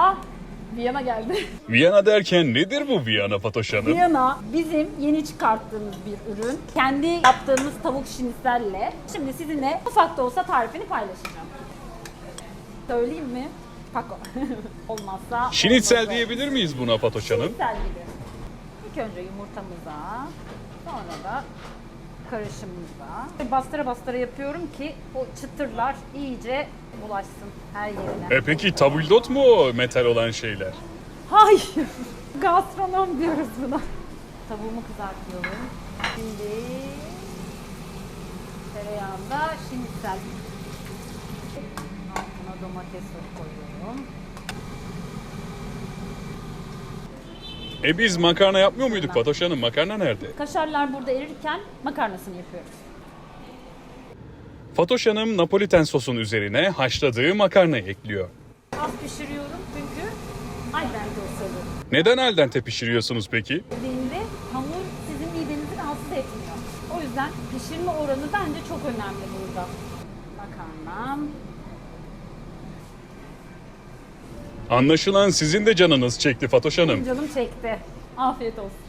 Ah Viyana geldi. Viyana derken nedir bu Viyana Fatoş Hanım? Viyana bizim yeni çıkarttığımız bir ürün. Kendi yaptığımız tavuk şinitselle. Şimdi sizinle ufak da olsa tarifini paylaşacağım. Söyleyeyim mi? Pako. Olmazsa Şinitsel diyebilir miyiz buna Fatoş Hanım? Şinitsel gibi. İlk önce yumurtamıza, sonra da karışımımıza. Bastıra bastıra yapıyorum ki o çıtırlar iyice bulaşsın her yerine. E peki tabldot mu o metal olan şeyler? Hayır. Gastronom diyoruz buna. Tavuğumu kızartıyorum. Şimdi tereyağında şinitsel. Altına domates koyuyorum. E biz makarna yapmıyor muyduk Fatoş Hanım? Makarna nerede? Kaşarlar burada erirken makarnasını yapıyoruz. Fatoş Hanım Napoliten sosun üzerine haşladığı makarnayı ekliyor. Az pişiriyorum çünkü al dente usulü. Neden elden pişiriyorsunuz peki? Dediğinde hamur sizin midenizi rahatsız etmiyor. O yüzden pişirme oranı bence çok önemli burada. Makarnam. Anlaşılan sizin de canınız çekti Fatoş Hanım. Canım çekti. Afiyet olsun.